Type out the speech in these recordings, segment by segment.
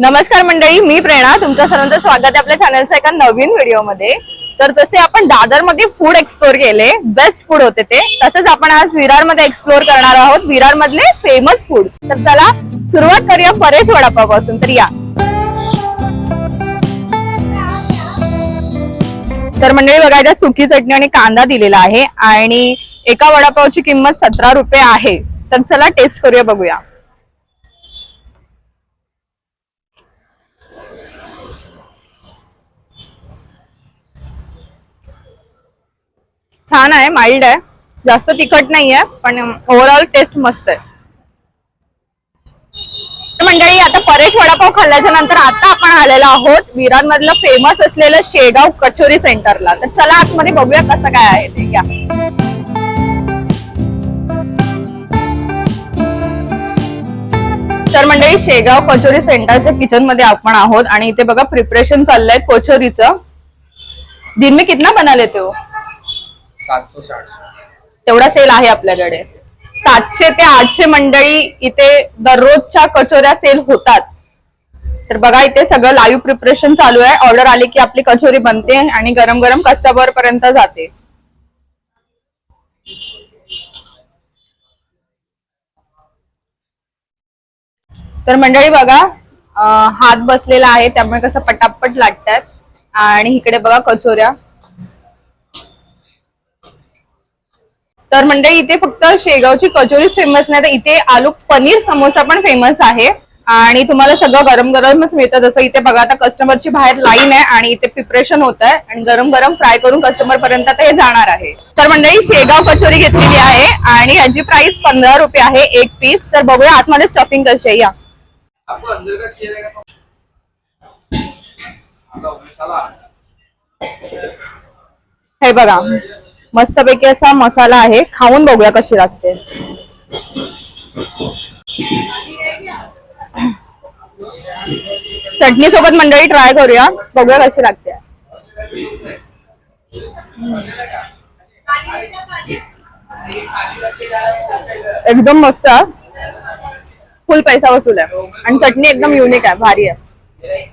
नमस्कार मंडळी मी प्रेरणा. तुमच्या सर्वांचं स्वागत आहे आपल्या चॅनलच्या एका नवीन व्हिडिओमध्ये. तर जसे आपण दादरमध्ये फूड एक्सप्लोर केले बेस्ट फूड होते ते तसंच आपण आज विरारमध्ये एक्सप्लोर करणार आहोत विरार मधले फेमस फूड तर चला सुरुवात करूया परेश वडापाव तर या. तर मंडळी बघा इथे सुकी चटणी आणि कांदा दिलेला आहे आणि एका वडापावची किंमत सतरा रुपये आहे. तर चला टेस्ट करूया बघूया. छान आहे माइल्ड आहे. जास्त तिखट नाहीये पण ओव्हरऑल टेस्ट मस्त आहे. तर मंडळी आता परेश वडापाव खाल्ल्याच्या नंतर आता आपण आलेलो आहोत विरान मधलं फेमस असलेलं शेगाव कचोरी सेंटरला तर चला आतमध्ये बघूया कसं काय आहे ते. या. तर मंडळी शेगाव कचोरी सेंटरच्या किचनमध्ये आपण आहोत आणि इथे बघा प्रिपरेशन चाललंय कचोरीचं. दिन मी कितना बना लेते हो तेवढा सेल आहे आपल्याकडे. सातशे ते आठशे मंडळी इथे दररोजच्या कचोऱ्या सेल होतात. तर बघा इथे सगळं लाईव्ह प्रिपरेशन चालू आहे. ऑर्डर आली की आपली कचोरी बनते आणि गरम गरम कस्टमर पर्यंत जाते. तर मंडळी बघा हात बसलेला आहे त्यामुळे कसं पटापट लाटतात आणि इकडे बघा कचोऱ्या. तर मंडळी इथे फक्त शेगावची कचोरीच फेमस नाही तर इथे आलू पनीर समोसा पण फेमस आहे. आणि तुम्हाला सगळं गरम गरमच मिळतं. जसं इथे बघा आता कस्टमरची बाहेर लाईन आहे आणि इथे प्रिपरेशन होत आहे आणि गरम गरम फ्राय करून कस्टमर पर्यंत आता हे जाणार आहे. तर मंडळी शेगाव कचोरी घेतलेली आहे आणि याची प्राइस पंधरा रुपये आहे एक पीस तर बघूया आतमध्ये स्टफिंग कशी आहे या. हे बघा. मस्तपैकी असा मसाला आहे. खाऊन बघूया कशी लागते. चटणी सोबत मंडळी ट्राय करूया. बघूया कशी लागते. एकदम मस्त. फुल पैसा वसूल आहे. आणि चटणी एकदम युनिक आहे. भारी आहे.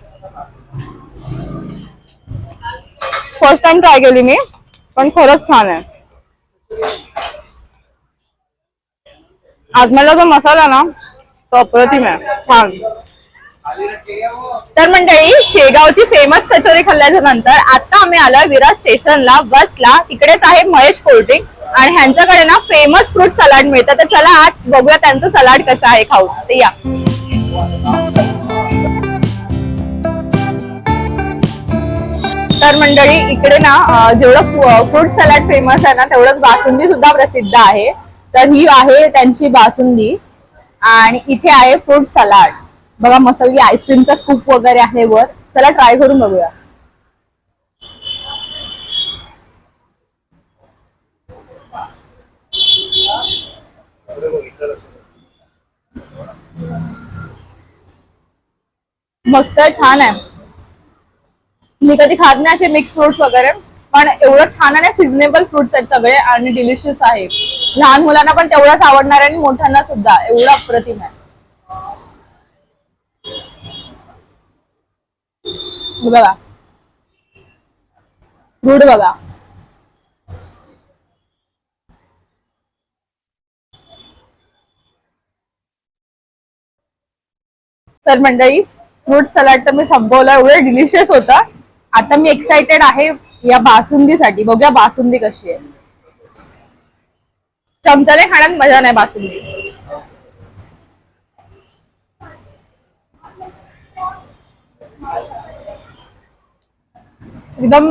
फर्स्ट टाइम ट्राय केली मी. पण खरंच छान आहे. आजमला जो मसाला ना तो अप्रतिम आहे. छान. तर मंडळी शेगावची फेमस कचोरी खाल्ल्याच्या नंतर आता आम्ही आलोय विरार स्टेशनला बसला. तिकडेच आहे महेश कोल्ड्रिंक. आणि ह्यांच्याकडे ना फेमस फ्रूट सलाड मिळतं. तर चला आत बघूया त्यांचं सलाड कसं आहे खाऊ. ते या. तर मंडळी इकडे ना जेवढं फ्रूट सलाड फेमस आहे ना तेवढंच बासुंदी सुद्धा प्रसिद्ध आहे. तर ही आहे त्यांची बासुंदी. आणि इथे आहे फ्रूट सलाड बघा मस्त आईस्क्रीमचा स्कूप वगैरे आहे वर. चला ट्राय करून बघूया. मस्त छान आहे. मी कधी खात नाही असे मिक्स फ्रुट्स वगैरे पण एवढं छान आहे सिझनेबल फ्रुट्स आहेत सगळे आणि डिलिशियस आहे. लहान मुलांना पण तेवढंच आवडणार आहे आणि मोठ्यांना सुद्धा. एवढं अप्रतिम आहे. बघा. फ्रूट बघा. तर मंडळी फ्रूट सलाड तर मी संपवलं. एवढं डिलिशियस होतं. आता मी एक्साइटेड आहे या बासुंदीसाठी. बघूया बासुंदी कशी आहे. चमचाने खाण्यात मजा नाही बासुंदी. एकदम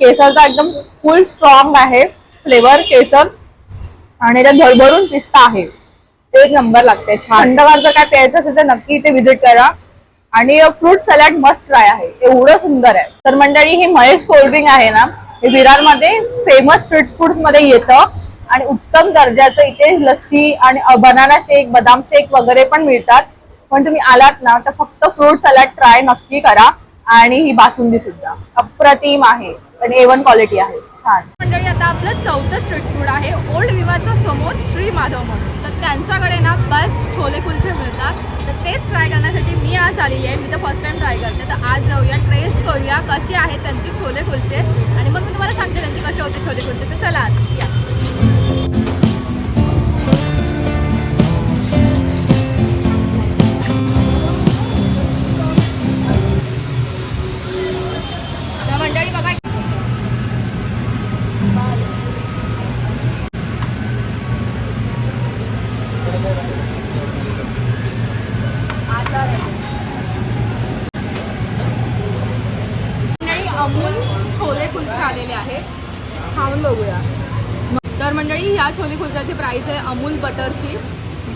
केसरचा एकदम फुल स्ट्रॉंग आहे फ्लेवर केसर. आणि त्यात भरभरून पिस्ता आहे. ते एक नंबर लागते. छान. थंडगार जर काय प्यायचं असेल तर नक्की इथे व्हिजिट करा. आणि फ्रूट सलाड मस्ट ट्राय आहे. एवढं सुंदर आहे. तर मंडळी हे महेश कोल्ड्रिंक आहे ना हे विरारमध्ये फेमस स्ट्रीट फूडमध्ये येतं. आणि उत्तम दर्जाचं इथे लस्सी आणि बनाना शेक बदाम शेक वगैरे पण मिळतात. पण तुम्ही आलात ना तर फक्त फ्रूट सलाड ट्राय नक्की करा. आणि ही बासुंदी सुद्धा. अप्रतिम आहे. आणि एवन क्वालिटी आहे. छान. मंडळी आता आपलं चौथं स्ट्रीट फूड आहे. ओल्ड विवाच्या समोर श्री माधव म्हणून. तर त्यांच्याकडे ना बेस्ट छोले कुलचे मिळतात. तर तेच ट्राय करण्यासाठी मी आज आलेली आहे. मी तर फर्स्ट टाइम ट्राय करते. तर आज जाऊया टेस्ट करूया कशी आहे त्यांचे छोले कुलचे. आणि मग मी तुम्हाला सांगते त्यांचे कसे होते छोले कुलचे. तर चला आज या. अमूल छोले कुलचे आलेले आहेत. खाऊन बघूया. तर मंडळी ह्या छोले कुलच्याची प्राइस आहे अमूल बटरची.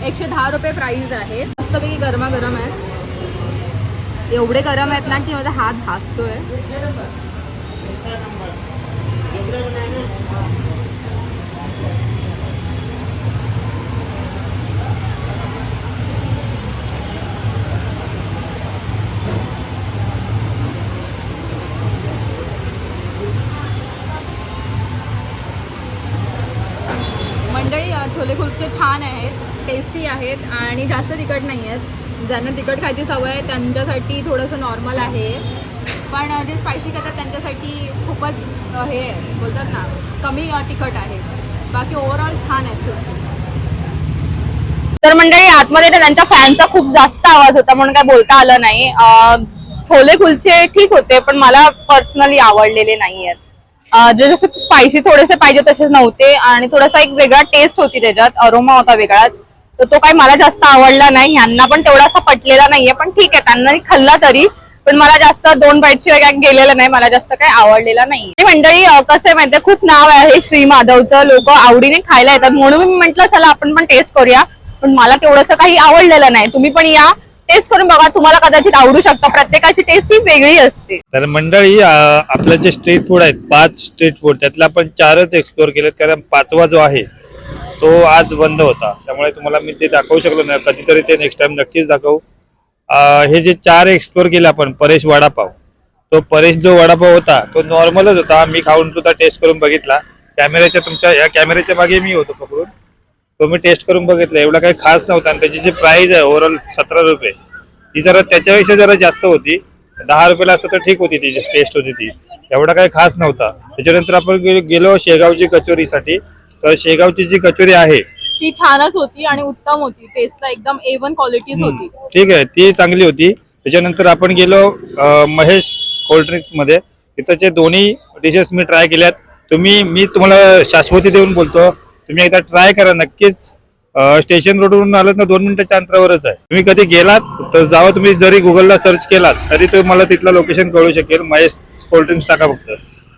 एकशे दहा रुपये प्राइस आहे. मस्तपैकी गरमागरम आहे. एवढे गरम आहेत ना की माझा हात भासतोय मंडळी अ, छोले कुलचे छान आहेत टेस्टी आहेत आणि जास्त तिखट नाही आहेत ज्यांना तिखट खायची सवय आहे त्यांच्यासाठी थोडंसं नॉर्मल आहे. पण जे स्पायसी खातात त्यांच्यासाठी खूपच हे आहे, बोलतात ना कमी तिखट आहे. बाकी ओव्हरऑल छान आहेत तर मंडळी आतमध्ये तर त्यांच्या फॅनचा खूप जास्त आवाज होता म्हणून काय बोलता आलं नाही. छोले कुलचे ठीक होते पण मला पर्सनली आवडलेले नाहीयेत. आहेत जे जसे स्पायसी थोडेसे पाहिजे तसे नव्हते आणि थोडासा एक वेगळा टेस्ट होती त्याच्यात अरोमा होता वेगळाच. तर तो काही मला जास्त आवडला नाही यांना पण तेवढासा पटलेला नाहीये पण ठीक आहे त्यांना खाल्ला तरी. पण मला जास्त दोन बाईटची वगैरे गेलेलं नाही मला जास्त काही आवडलेला नाही आणि मंडळी कसं आहे माहितीये खूप नाव आहे श्री माधवचं लोक आवडीने खायला येतात. म्हणून मी म्हंटल चला आपण पण टेस्ट करूया. पण मला तेवढंसं काही आवडलेलं नाही. तुम्ही पण या. टेस्ट करून बघा तुम्हाला कदाचित आवडू शकतं. प्रत्येकाची टेस्ट ही वेगळी असते. तर मंडळी आपलं जे स्ट्रीट फूड आहेत पाच स्ट्रीट फूड त्यातला आपण चारच एक्सप्लोर केलेत कारण पाचवा जो आहे तो आज बंद होता. त्यामुळे तुम्हाला मी ते दाखवू शकलो नाही. कधीतरी ते नेक्स्ट टाइम नक्कीच दाखवू. हे जे चार एक्सप्लोर केले आपण परेश वडापाव तो परेश जो वडापाव होता तो नॉर्मलच होता. मी खाऊन सुद्धा टेस्ट करून बघितला. कॅमेऱ्याच्या तुमच्या या कॅमेऱ्याच्या मागे मी होतो पकडून. तो मी टेस्ट करून बघितला एवढा काही खास नव्हता. आणि त्याची जी प्राइस आहे ओव्हरऑल सतरा रुपये ती जरा त्याच्यापेक्षा जरा जास्त होती. दहा रुपयाला असतं तर ठीक होती ती टेस्ट होती ती. एवढा काही खास नव्हता. त्याच्यानंतर आपण गेलो शेगावची कचोरीसाठी. तर शेगावची जी कचोरी आहे ती छानच होती आणि उत्तम होती. टेस्टला एकदम ए वन क्वालिटीच होती. ठीक आहे ती चांगली होती. त्याच्यानंतर आपण गेलो महेश कोल्ड्रिंक्समध्ये. तिथंचे दोन्ही डिशेस मी ट्राय केल्यात तुम्ही मी तुम्हाला शाश्वती देऊन बोलतो. तुम्ही एकदा ट्राय करा. नक्कीच स्टेशन रोडवरून आलात ना दोन मिनिटाच्या अंतरावरच आहे. तुम्ही कधी गेलात तर जावा तुम्ही जरी गुगलला सर्च केलात तरी तुम्हाला तिथलं लोकेशन कळू शकेल. महेश कोल्ड्रिंक्स टाका फक्त.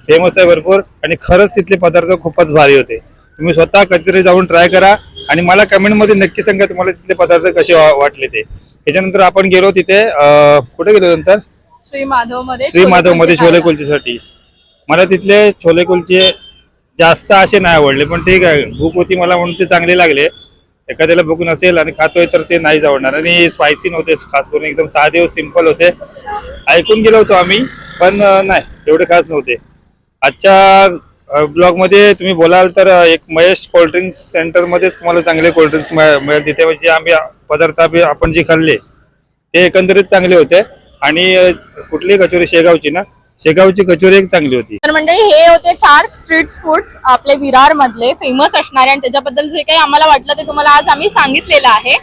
फेमस आहे भरपूर आणि खरंच तिथले पदार्थ खूपच भारी होते. तुम्ही स्वतः कधीतरी जाऊन ट्राय करा आणि मला कमेंटमध्ये नक्की सांगा तुम्हाला तिथले पदार्थ कसे वाटले ते. त्याच्यानंतर आपण गेलो तिथे कुठे गेलो नंतर? श्री माधवमध्ये श्री माधवमध्ये छोले कुलचेसाठी मला तिथले छोले कुलचे जास्त असे नाही आवडले पण ठीक आहे भूक होती मला म्हणून ते चांगले लागले. एखाद्याला बघून असेल आणि खातोय तर ते नाहीच आवडणार. आणि स्पायसी नव्हते खास करून एकदम साधे सिंपल होते. ऐकून गेलो होतो आम्ही पण नाही एवढे खास नव्हते. आजच्या ब्लॉगमध्ये तुम्ही बोलाल तर एक महेश कोल्ड्रिंक्स सेंटरमध्ये तुम्हाला चांगले कोल्ड्रिंक्स मिळेल. तिथे म्हणजे आम्ही पदार्थ आम्ही- आपण जे खाल्ले ते एकंदरीत चांगले होते. आणि कुठली कचोरी शेगावची ना शेगावची कचोरी एक चांगली होती. तर मंडळी हे होते चार स्ट्रीट फूड्स आपले विरार मधले फेमस असणारे. आणि त्याच्याबद्दल जे काही आम्हाला वाटलं ते तुम्हाला आज आम्ही सांगितलेलं आहे.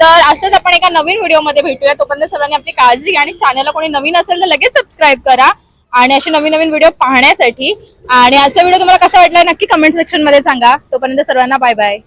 तर असंच आपण एका नवीन व्हिडिओमध्ये भेटूया. तोपर्यंत सर्वांनी आपली काळजी घ्या आणि चॅनलला कोणी नवीन असेल तर लगेच सबस्क्राईब करा. आणि असे नवीन नवीन व्हिडिओ पाहण्यासाठी. आणि आजचा व्हिडिओ तुम्हाला कसा वाटला नक्की कमेंट सेक्शनमध्ये सांगा. तोपर्यंत सर्वांना बाय बाय